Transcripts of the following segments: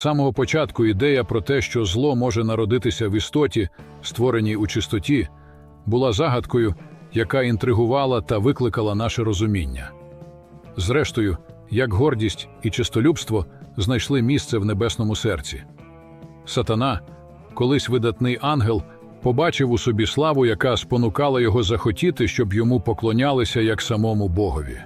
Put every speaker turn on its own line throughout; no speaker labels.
Самого початку ідея про те, що зло може народитися в істоті, створеній у чистоті, була загадкою, яка інтригувала та викликала наше розуміння. Зрештою, як гордість і чистолюбство знайшли місце в небесному серці. Сатана, колись видатний ангел, побачив у собі славу, яка спонукала його захотіти, щоб йому поклонялися як самому Богові.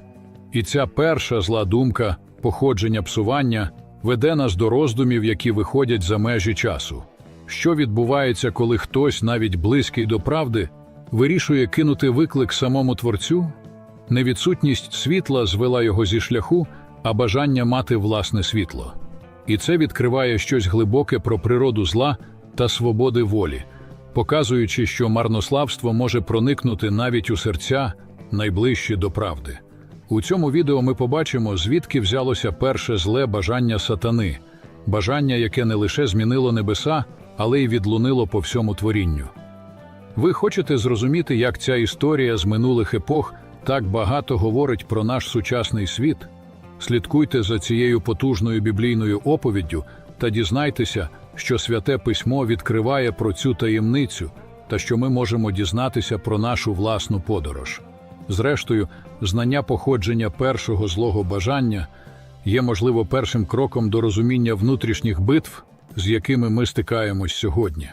І ця перша зла думка, походження псування, веде нас до роздумів, які виходять за межі часу. Що відбувається, коли хтось, навіть близький до правди, вирішує кинути виклик самому творцю? Невідсутність світла звела його зі шляху, а бажання мати власне світло. І це відкриває щось глибоке про природу зла та свободи волі, показуючи, що марнославство може проникнути навіть у серця, найближчі до правди. У цьому відео ми побачимо, звідки взялося перше зле бажання сатани, бажання, яке не лише змінило небеса, але й відлунило по всьому творінню. Ви хочете зрозуміти, як ця історія з минулих епох так багато говорить про наш сучасний світ? Слідкуйте за цією потужною біблійною оповіддю та дізнайтеся, що святе письмо відкриває про цю таємницю та що ми можемо дізнатися про нашу власну подорож. Зрештою, знання походження першого злого бажання є, можливо, першим кроком до розуміння внутрішніх битв, з якими ми стикаємось сьогодні.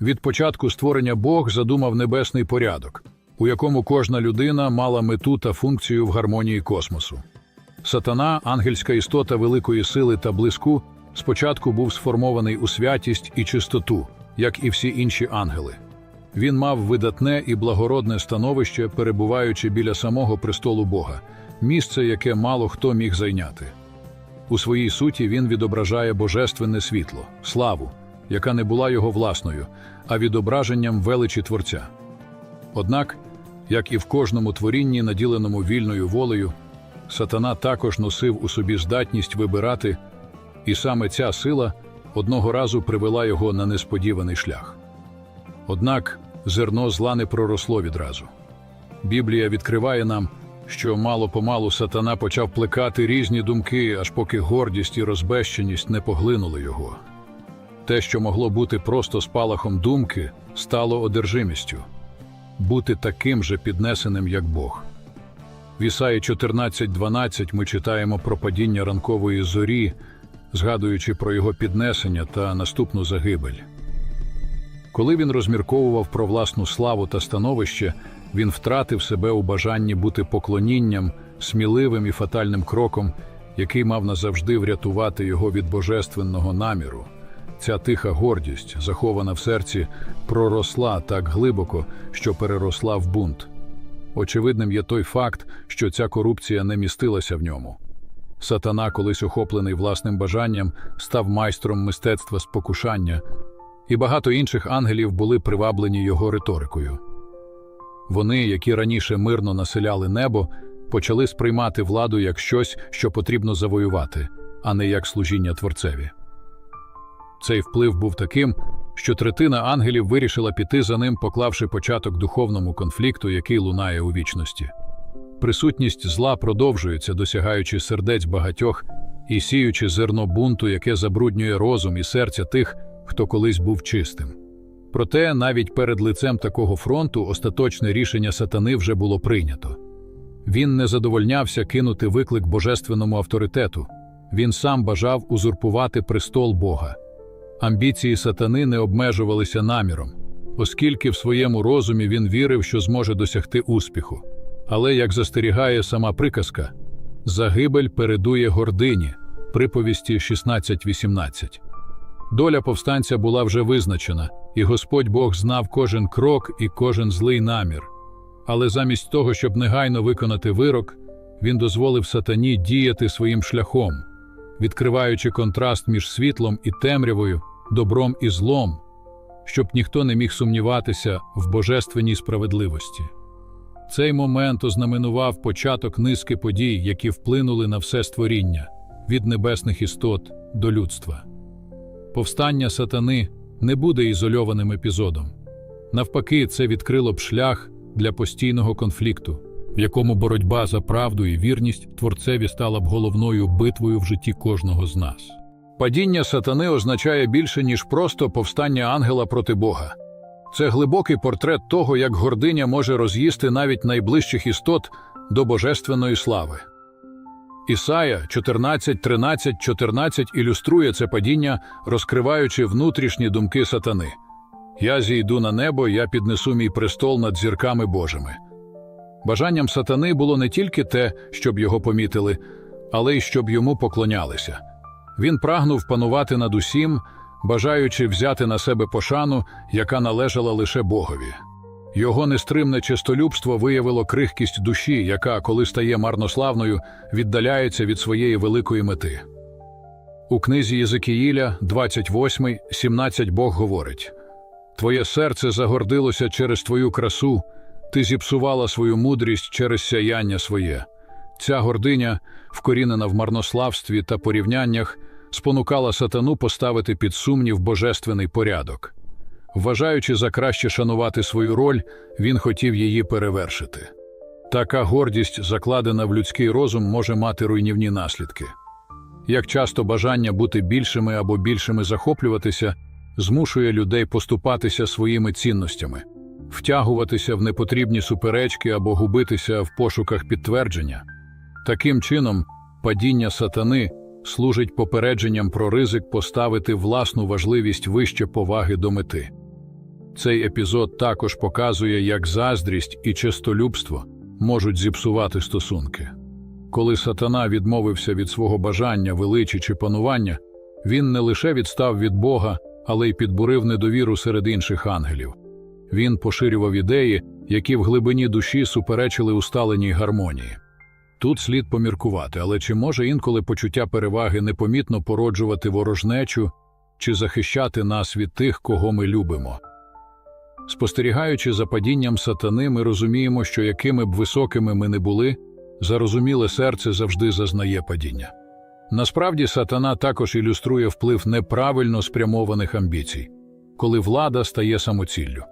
Від початку створення Бог задумав небесний порядок, у якому кожна людина мала мету та функцію в гармонії космосу. Сатана, ангельська істота великої сили та блиску, спочатку був сформований у святість і чистоту, як і всі інші ангели. Він мав видатне і благородне становище, перебуваючи біля самого престолу Бога, місце, яке мало хто міг зайняти. У своїй суті він відображає божественне світло, славу, яка не була його власною, а відображенням величі Творця. Однак, як і в кожному творінні, наділеному вільною волею, сатана також носив у собі здатність вибирати, і саме ця сила одного разу привела його на несподіваний шлях. Однак зерно зла не проросло відразу. Біблія відкриває нам, що мало-помалу сатана почав плекати різні думки, аж поки гордість і розбещеність не поглинули його. Те, що могло бути просто спалахом думки, стало одержимістю бути таким же піднесеним, як Бог. В Ісаї 14.12 ми читаємо про падіння ранкової зорі, згадуючи про його піднесення та наступну загибель. Коли він розмірковував про власну славу та становище, він втратив себе у бажанні бути поклонінням, сміливим і фатальним кроком, який мав назавжди врятувати його від божественного наміру. Ця тиха гордість, захована в серці, проросла так глибоко, що переросла в бунт. Очевидним є той факт, що ця корупція не містилася в ньому. Сатана, колись охоплений власним бажанням, став майстром мистецтва спокушання, і багато інших ангелів були приваблені його риторикою. Вони, які раніше мирно населяли небо, почали сприймати владу як щось, що потрібно завоювати, а не як служіння творцеві. Цей вплив був таким, що третина ангелів вирішила піти за ним, поклавши початок духовному конфлікту, який лунає у вічності. Присутність зла продовжується, досягаючи сердець багатьох і сіючи зерно бунту, яке забруднює розум і серця тих, хто колись був чистим. Проте навіть перед лицем такого фронту остаточне рішення сатани вже було прийнято. Він не задовольнявся кинути виклик божественному авторитету, він сам бажав узурпувати престол Бога. Амбіції сатани не обмежувалися наміром, оскільки в своєму розумі він вірив, що зможе досягти успіху. Але, як застерігає сама приказка, загибель передує гордині приповісті 16.18. Доля повстанця була вже визначена, і Господь Бог знав кожен крок і кожен злий намір. Але замість того, щоб негайно виконати вирок, він дозволив сатані діяти своїм шляхом, відкриваючи контраст між світлом і темрявою, добром і злом, щоб ніхто не міг сумніватися в божественній справедливості. Цей момент ознаменував початок низки подій, які вплинули на все створіння від небесних істот до людства. Повстання сатани не буде ізольованим епізодом. Навпаки, це відкрило б шлях для постійного конфлікту, в якому боротьба за правду і вірність творцеві стала б головною битвою в житті кожного з нас. Падіння сатани означає більше, ніж просто повстання ангела проти Бога. Це глибокий портрет того, як гординя може роз'їсти навіть найближчих істот до божественної слави. Ісая 14, 13, 14 ілюструє це падіння, розкриваючи внутрішні думки сатани. Я зійду на небо, я піднесу мій престол над зірками Божими. Бажанням сатани було не тільки те, щоб його помітили, але й щоб йому поклонялися. Він прагнув панувати над усім, бажаючи взяти на себе пошану, яка належала лише Богові. Його нестримне честолюбство виявило крихкість душі, яка, коли стає марнославною, віддаляється від своєї великої мети. У книзі Єзекіїля 28, 17 Бог говорить Твоє серце загордилося через твою красу, ти зіпсувала свою мудрість через сяяння своє. Ця гординя, вкорінена в марнославстві та порівняннях, спонукала сатану поставити під сумнів божественний порядок. Вважаючи за краще шанувати свою роль, він хотів її перевершити. Така гордість, закладена в людський розум, може мати руйнівні наслідки. Як часто бажання бути більшими або більшими захоплюватися змушує людей поступатися своїми цінностями, втягуватися в непотрібні суперечки або губитися в пошуках підтвердження. Таким чином, падіння сатани служить попередженням про ризик поставити власну важливість вище поваги до мети. Цей епізод також показує, як заздрість і честолюбство можуть зіпсувати стосунки. Коли сатана відмовився від свого бажання, величі чи панування, він не лише відстав від Бога, але й підбурив недовіру серед інших ангелів. Він поширював ідеї, які в глибині душі суперечили усталеній гармонії. Тут слід поміркувати, але чи може інколи почуття переваги непомітно породжувати ворожнечу чи захищати нас від тих, кого ми любимо? Спостерігаючи за падінням сатани, ми розуміємо, що якими б високими ми не були, зарозуміле серце завжди зазнає падіння. Насправді, сатана також ілюструє вплив неправильно спрямованих амбіцій, коли влада стає самоціллю.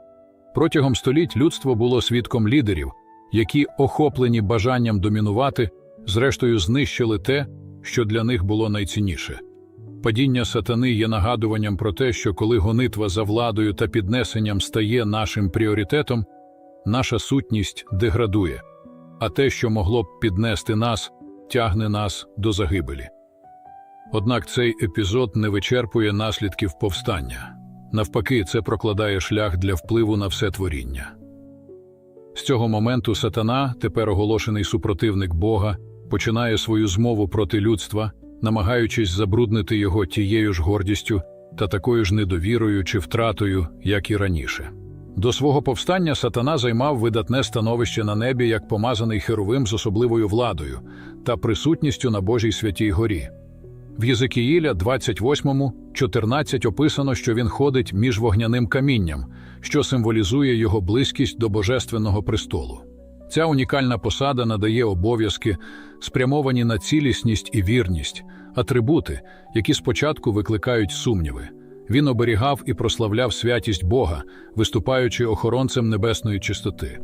Протягом століть людство було свідком лідерів, які, охоплені бажанням домінувати, зрештою знищили те, що для них було найцінніше. Падіння сатани є нагадуванням про те, що коли гонитва за владою та піднесенням стає нашим пріоритетом, наша сутність деградує, а те, що могло б піднести нас, тягне нас до загибелі. Однак цей епізод не вичерпує наслідків повстання. Навпаки, це прокладає шлях для впливу на все творіння. З цього моменту сатана, тепер оголошений супротивник Бога, починає свою змову проти людства, намагаючись забруднити його тією ж гордістю та такою ж недовірою чи втратою, як і раніше. До свого повстання сатана займав видатне становище на небі як помазаний херовим з особливою владою та присутністю на Божій святій горі. В Єзекіїля 28.14 описано, що він ходить між вогняним камінням, що символізує його близькість до божественного престолу. Ця унікальна посада надає обов'язки, спрямовані на цілісність і вірність, атрибути, які спочатку викликають сумніви. Він оберігав і прославляв святість Бога, виступаючи охоронцем небесної чистоти.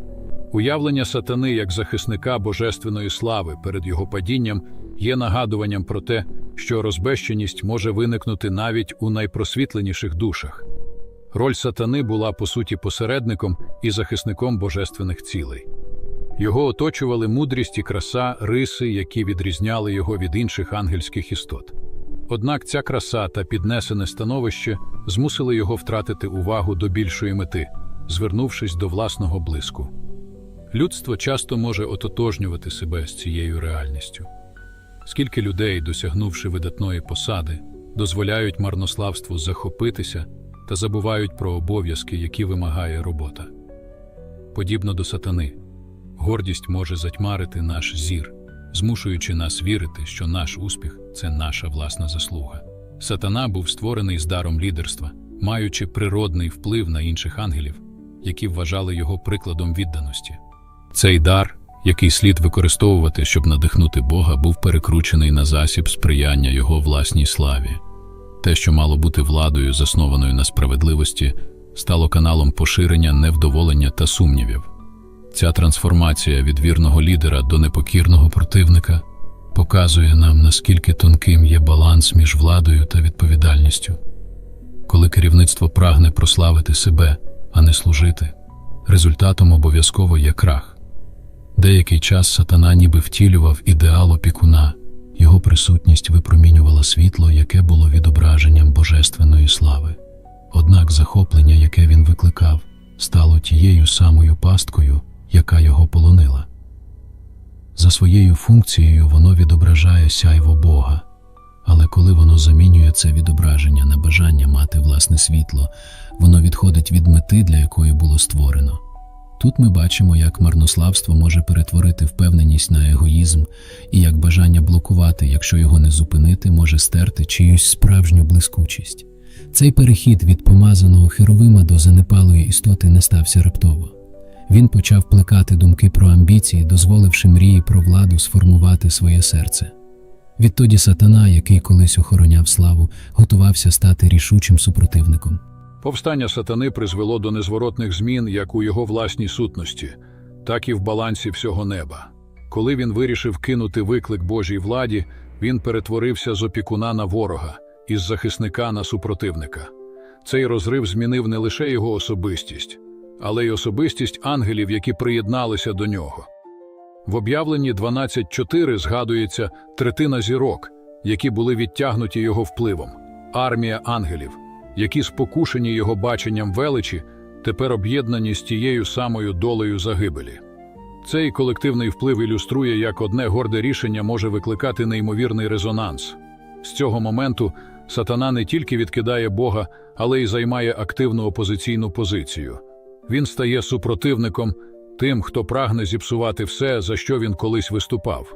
Уявлення сатани як захисника божественної слави перед його падінням є нагадуванням про те, що розбещеність може виникнути навіть у найпросвітленіших душах. Роль сатани була по суті посередником і захисником божественних цілей. Його оточували мудрість і краса, риси, які відрізняли його від інших ангельських істот. Однак ця краса та піднесене становище змусили його втратити увагу до більшої мети, звернувшись до власного блиску. Людство часто може ототожнювати себе з цією реальністю. Скільки людей, досягнувши видатної посади, дозволяють марнославству захопитися та забувають про обов'язки, які вимагає робота. Подібно до сатани, гордість може затьмарити наш зір, змушуючи нас вірити, що наш успіх це наша власна заслуга. Сатана був створений з даром лідерства, маючи природний вплив на інших ангелів, які вважали його прикладом відданості. Цей дар який слід використовувати, щоб надихнути Бога, був перекручений на засіб сприяння Його власній славі. Те, що мало бути владою, заснованою на справедливості, стало каналом поширення невдоволення та сумнівів. Ця трансформація від вірного лідера до непокірного противника показує нам, наскільки тонким є баланс між владою та відповідальністю. Коли керівництво прагне прославити себе, а не служити, результатом обов'язково є крах. Деякий час сатана ніби втілював ідеал опікуна, його присутність випромінювала світло, яке було відображенням божественної слави. Однак захоплення, яке він викликав, стало тією самою пасткою, яка його полонила. За своєю функцією воно відображає сяйво Бога, але коли воно замінює це відображення на бажання мати власне світло, воно відходить від мети, для якої було створено. Тут ми бачимо, як марнославство може перетворити впевненість на егоїзм, і як бажання блокувати, якщо його не зупинити, може стерти чиюсь справжню блискучість. Цей перехід від помазаного херовима до занепалої істоти не стався раптово. Він почав плекати думки про амбіції, дозволивши мрії про владу сформувати своє серце. Відтоді сатана, який колись охороняв славу, готувався стати рішучим супротивником. Повстання сатани призвело до незворотних змін як у його власній сутності, так і в балансі всього неба. Коли він вирішив кинути виклик Божій владі, він перетворився з опікуна на ворога, із захисника на супротивника. Цей розрив змінив не лише його особистість, але й особистість ангелів, які приєдналися до нього. В об'явленні 12.4 згадується третина зірок, які були відтягнуті його впливом, армія ангелів, які спокушені його баченням величі, тепер об'єднані з тією самою долею загибелі. Цей колективний вплив ілюструє, як одне горде рішення може викликати неймовірний резонанс. З цього моменту сатана не тільки відкидає Бога, але й займає активну опозиційну позицію. Він стає супротивником тим, хто прагне зіпсувати все, за що він колись виступав.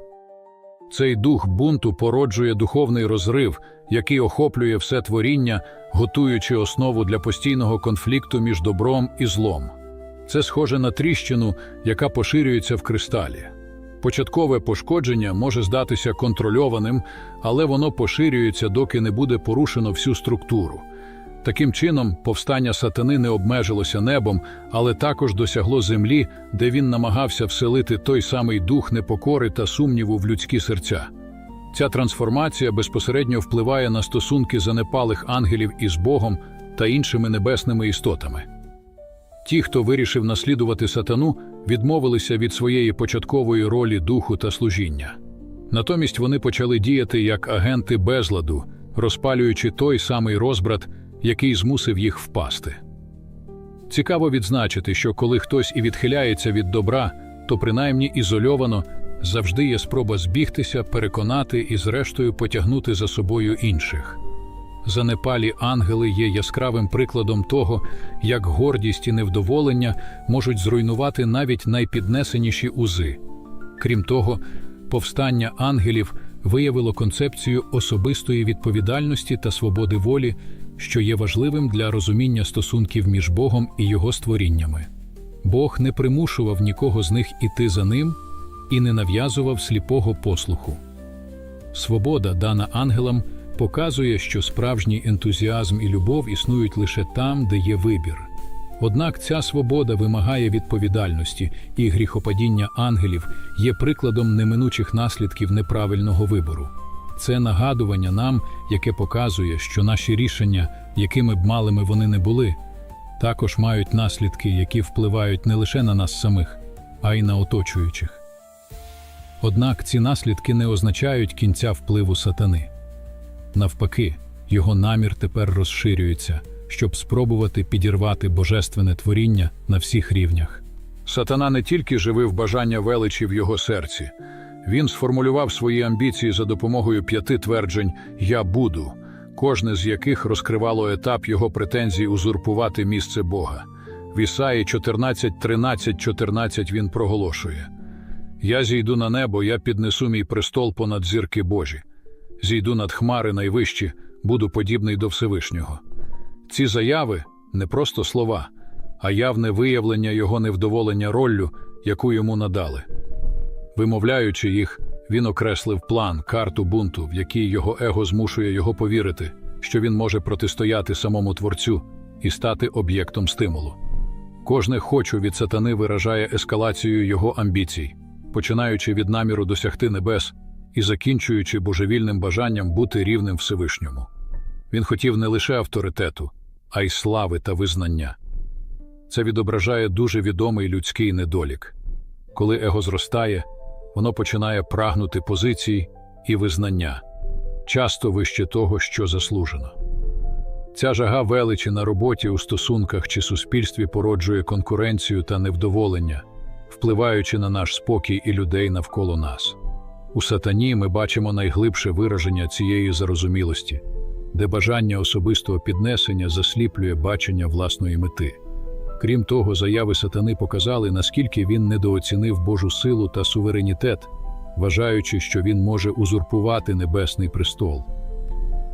Цей дух бунту породжує духовний розрив, який охоплює все творіння, готуючи основу для постійного конфлікту між добром і злом. Це схоже на тріщину, яка поширюється в кристалі. Початкове пошкодження може здатися контрольованим, але воно поширюється, доки не буде порушено всю структуру. Таким чином, повстання сатани не обмежилося небом, але також досягло землі, де він намагався вселити той самий дух непокори та сумніву в людські серця. Ця трансформація безпосередньо впливає на стосунки занепалих ангелів із Богом та іншими небесними істотами. Ті, хто вирішив наслідувати сатану, відмовилися від своєї початкової ролі духу та служіння. Натомість вони почали діяти як агенти безладу, розпалюючи той самий розбрат, який змусив їх впасти. Цікаво відзначити, що коли хтось і відхиляється від добра, то принаймні ізольовано завжди є спроба збігтися, переконати і, зрештою, потягнути за собою інших. Занепалі ангели є яскравим прикладом того, як гордість і невдоволення можуть зруйнувати навіть найпіднесеніші узи. Крім того, повстання ангелів виявило концепцію особистої відповідальності та свободи волі, що є важливим для розуміння стосунків між Богом і його створіннями. Бог не примушував нікого з них іти за ним і не нав'язував сліпого послуху. Свобода, дана ангелам, показує, що справжній ентузіазм і любов існують лише там, де є вибір. Однак ця свобода вимагає відповідальності, і гріхопадіння ангелів є прикладом неминучих наслідків неправильного вибору. Це нагадування нам, яке показує, що наші рішення, якими б малими вони не були, також мають наслідки, які впливають не лише на нас самих, а й на оточуючих. Однак ці наслідки не означають кінця впливу сатани. Навпаки, його намір тепер розширюється, щоб спробувати підірвати божественне творіння на всіх рівнях. Сатана не тільки живив бажання величі в його серці, він сформулював свої амбіції за допомогою п'яти тверджень Я буду, кожне з яких розкривало етап його претензій узурпувати місце Бога. В Ісаї 14, 13, 14 він проголошує: Я зійду на небо, я піднесу мій престол понад зірки Божі зійду над хмари найвищі, буду подібний до Всевишнього. Ці заяви не просто слова, а явне виявлення його невдоволення роллю, яку йому надали. Вимовляючи їх, він окреслив план, карту бунту, в якій його его змушує його повірити, що він може протистояти самому творцю і стати об'єктом стимулу. Кожне хочу від сатани виражає ескалацію його амбіцій, починаючи від наміру досягти небес і закінчуючи божевільним бажанням бути рівним Всевишньому. Він хотів не лише авторитету, а й слави та визнання. Це відображає дуже відомий людський недолік. Коли его зростає, воно починає прагнути позицій і визнання, часто вище того, що заслужено. Ця жага величі на роботі у стосунках чи суспільстві породжує конкуренцію та невдоволення, впливаючи на наш спокій і людей навколо нас. У сатані ми бачимо найглибше вираження цієї зарозумілості, де бажання особистого піднесення засліплює бачення власної мети. Крім того, заяви сатани показали, наскільки він недооцінив Божу силу та суверенітет, вважаючи, що він може узурпувати небесний престол.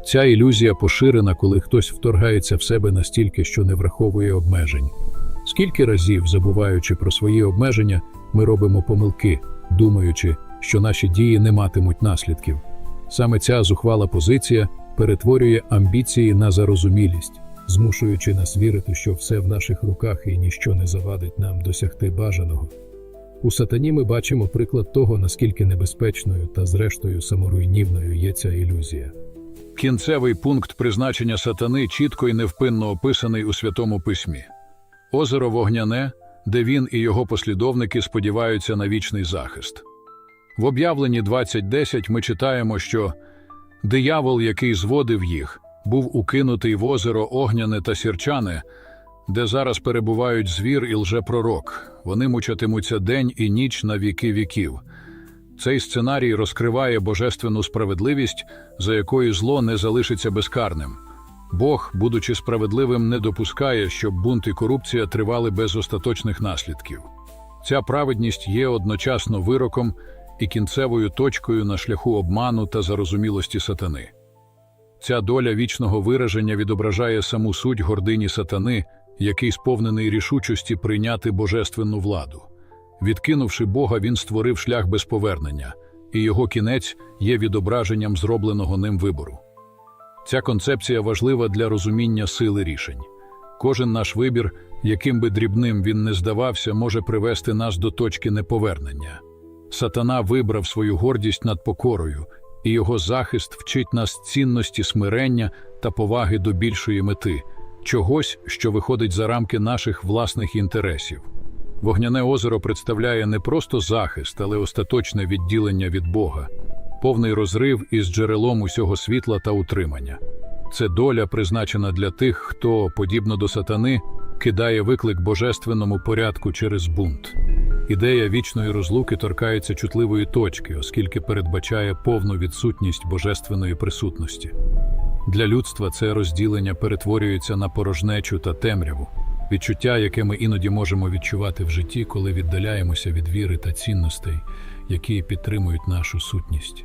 Ця ілюзія поширена, коли хтось вторгається в себе настільки, що не враховує обмежень. Скільки разів, забуваючи про свої обмеження, ми робимо помилки, думаючи, що наші дії не матимуть наслідків. Саме ця зухвала позиція перетворює амбіції на зарозумілість, змушуючи нас вірити, що все в наших руках і ніщо не завадить нам досягти бажаного. У сатані ми бачимо приклад того, наскільки небезпечною та, зрештою, саморуйнівною є ця ілюзія. Кінцевий пункт призначення сатани чітко і невпинно описаний у Святому Письмі. Озеро Вогняне, де він і його послідовники сподіваються на вічний захист. В об'явленні 20.10 ми читаємо, що диявол, який зводив їх, був укинутий в озеро Огняне та Сірчане, де зараз перебувають звір і лжепророк. Вони мучатимуться день і ніч на віки віків. Цей сценарій розкриває божественну справедливість, за якою зло не залишиться безкарним. Бог, будучи справедливим, не допускає, щоб бунт і корупція тривали без остаточних наслідків. Ця праведність є одночасно вироком і кінцевою точкою на шляху обману та зарозумілості сатани. Ця доля вічного вираження відображає саму суть гордині сатани, який сповнений рішучості прийняти божественну владу. Відкинувши Бога, він створив шлях без повернення, і його кінець є відображенням зробленого ним вибору. Ця концепція важлива для розуміння сили рішень. Кожен наш вибір, яким би дрібним він не здавався, може привести нас до точки неповернення. Сатана вибрав свою гордість над покорою, і його захист вчить нас цінності смирення та поваги до більшої мети, чогось, що виходить за рамки наших власних інтересів. Вогняне озеро представляє не просто захист, але остаточне відділення від Бога, повний розрив із джерелом усього світла та утримання. Це доля, призначена для тих, хто, подібно до сатани, кидає виклик божественному порядку через бунт. Ідея вічної розлуки торкається чутливої точки, оскільки передбачає повну відсутність божественної присутності. Для людства це розділення перетворюється на порожнечу та темряву, відчуття, яке ми іноді можемо відчувати в житті, коли віддаляємося від віри та цінностей, які підтримують нашу сутність.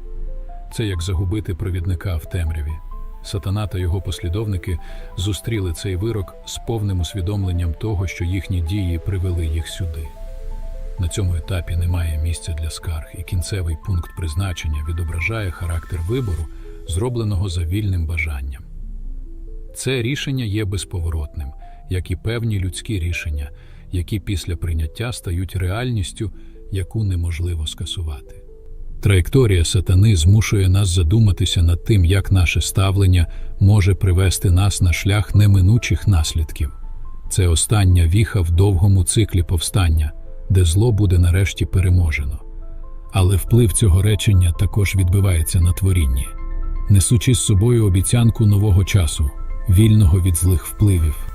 Це як загубити провідника в темряві. Сатана та його послідовники зустріли цей вирок з повним усвідомленням того, що їхні дії привели їх сюди. На цьому етапі немає місця для скарг, і кінцевий пункт призначення відображає характер вибору, зробленого за вільним бажанням. Це рішення є безповоротним, як і певні людські рішення, які після прийняття стають реальністю, яку неможливо скасувати. Траєкторія сатани змушує нас задуматися над тим, як наше ставлення може привести нас на шлях неминучих наслідків. Це остання віха в довгому циклі повстання, де зло буде нарешті переможено. Але вплив цього речення також відбивається на творінні, несучи з собою обіцянку нового часу, вільного від злих впливів.